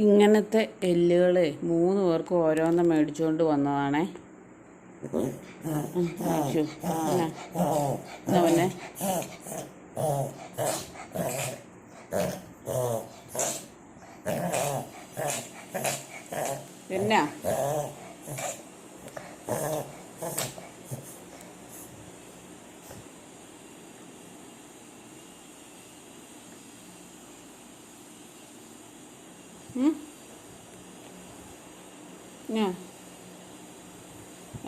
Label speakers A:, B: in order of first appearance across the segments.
A: ഇങ്ങനത്തെ എല്ലുകൾ മൂന്ന് പേർക്ക് ഓരോന്നും മേടിച്ചുകൊണ്ട് വന്നതാണേ. പിന്നെ? പിന്നെ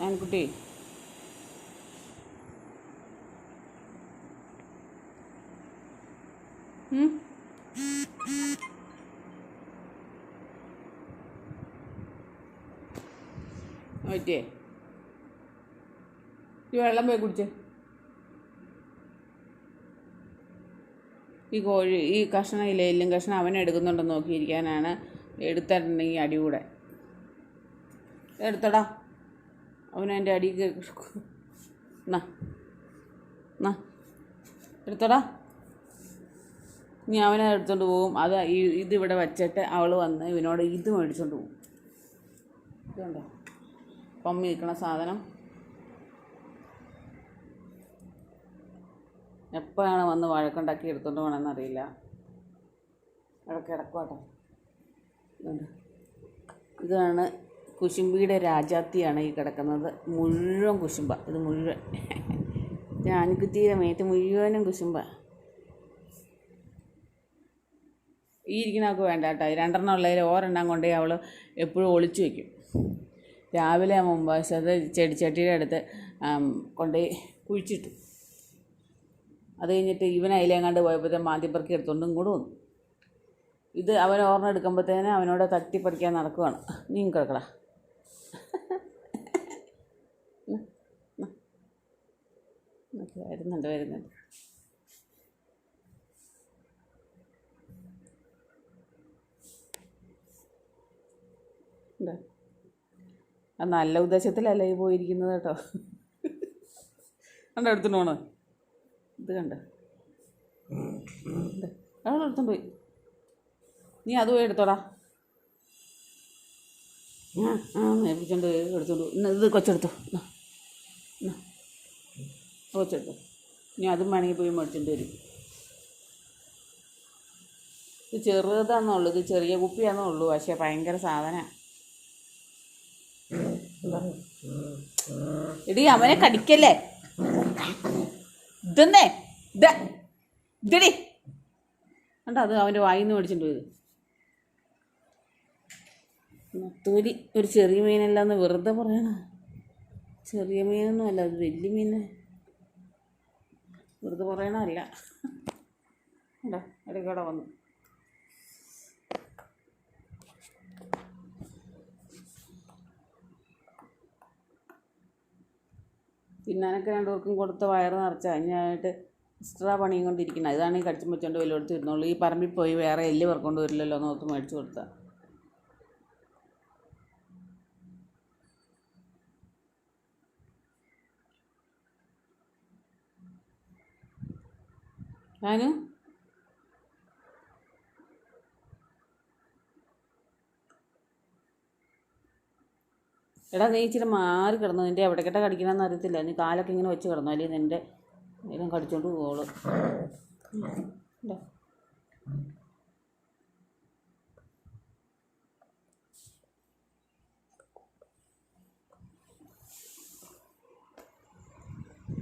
A: ആൺകുട്ടി ഉം? പറ്റിയേ ഈ വെള്ളം പോയി കുടിച്ചേ. ഈ കോഴി ഈ കഷ്ണം ഇല്ല എല്ലും കഷ്ണം അവൻ എടുക്കുന്നുണ്ടെന്ന് നോക്കിയിരിക്കാനാണ് എടുത്തിട്ടുണ്ടെങ്കിൽ അടി കൂടെ എടുത്തടാ. അവനെന്റെ അടി എന്നാ എടുത്തടാ. ഇനി അവനെ എടുത്തുകൊണ്ട് പോകും അത് ഈ ഇതിവിടെ വച്ചിട്ട് അവൾ വന്ന് ഇവനോട് ഇത് മേടിച്ചോണ്ട് പോകും ഇതുണ്ടോ? പമ്മി നിൽക്കണ സാധനം. എപ്പോഴാണ് വന്ന് വഴക്കുണ്ടാക്കി എടുത്തോണ്ട് പോകണമെന്നറിയില്ല അവിടെ കിടക്കോട്ടെ ഇതുണ്ട്. ഇതാണ് കുശുമ്പിയുടെ രാജാത്തിയാണ് ഈ കിടക്കുന്നത്. മുഴുവൻ കുശുമ്പ ഇത് മുഴുവൻ. ഞാനിക്കുത്തിയുടെ മേത്ത് മുഴുവനും കുശുമ്പ ഈ ഇരിക്കണമൊക്കെ വേണ്ട കേട്ടോ. രണ്ടെണ്ണം ഉള്ളതിൽ ഓരെണ്ണം കൊണ്ടേ അവൾ എപ്പോഴും ഒളിച്ചു വയ്ക്കും. രാവിലെ മുമ്പ് ചെടിച്ചട്ടിയുടെ അടുത്ത് കൊണ്ടുപോയി കുഴിച്ചിട്ടു. അത് കഴിഞ്ഞിട്ട് ഇവൻ അതിലെങ്ങാണ്ട് പോയപ്പോഴത്തെ മാന്തിപ്പറക്കി എടുത്തുകൊണ്ട് ഇങ്ങോട്ട് വന്നു. ഇത് അവൻ ഓർമ്മ എടുക്കുമ്പോഴത്തേന് അവനോട് തട്ടിപ്പറിക്കാൻ നടക്കുവാണ്. നീ കിടക്കടാ. വരുന്നുണ്ട് വരുന്നുണ്ട്. ഉണ്ടോ അത് നല്ല ഉദ്ദേശത്തിലല്ല പോയിരിക്കുന്നത് കേട്ടോ. കണ്ടോ എടുത്തുകൊണ്ട് പോണോ ഇത് കണ്ട്. അവൾ എടുത്തോണ്ട് പോയി. നീ അത് പോയി എടുത്തോടാ. ഏൽപ്പിച്ചോണ്ട് എടുത്തോണ്ട് പോയി. ഇത് കൊച്ചെടുത്തു. കൊച്ചെടുത്തു. നീ അതും വേണമെങ്കിൽ പോയി മേടിച്ചോണ്ട് വരും. ഇത് ചെറുതാന്നുള്ളൂ. ഇത് ചെറിയ കുപ്പിയാന്നേ ഉള്ളൂ പക്ഷേ ഭയങ്കര സാധനമാണ് എടി അവനെ കടിക്കല്ലേ? ഇതെന്നേ ഇത ഇതടി. അത് അവന്റെ വായിന്ന് നിന്ന് മേടിച്ചിട്ട് നത്തൂരി ഒരു ചെറിയ മീനല്ല എന്ന് വെറുതെ പറയണ. ചെറിയ മീനൊന്നും അല്ല അത് വലിയ മീന്. വെറുതെ പറയണല്ല കണ്ടോ ഇടയ്ക്കടെ വന്നു. തിന്നാനൊക്കെ രണ്ടുപേർക്കും കൊടുത്ത് വയറ് നിറച്ച് അതിനായിട്ട് എക്സ്ട്രാ പണിയും കൊണ്ടിരിക്കണം ഇതാണ് ഈ കടിച്ചും വെച്ചോണ്ട് കൊടുത്ത് ഇരുന്നുള്ളൂ ഈ പറമ്പിൽ പോയി വേറെ എല്ല് പറക്കൊണ്ട് വരില്ലല്ലോ എന്ന് ഓർത്ത് മേടിച്ചു കൊടുത്താൽ ഞാനും എടാ നീ ഇച്ചിരി മാറി കിടന്നു. നിന്റെ എവിടെ കേട്ടാ കടിക്കണമെന്ന് അറിയത്തില്ല. നീ കാലൊക്കെ ഇങ്ങനെ വെച്ച് കിടന്നു. അല്ലെങ്കിൽ നിന്റെ എല്ലാം കടിച്ചോണ്ട് പോകോളൂ ഉണ്ടോ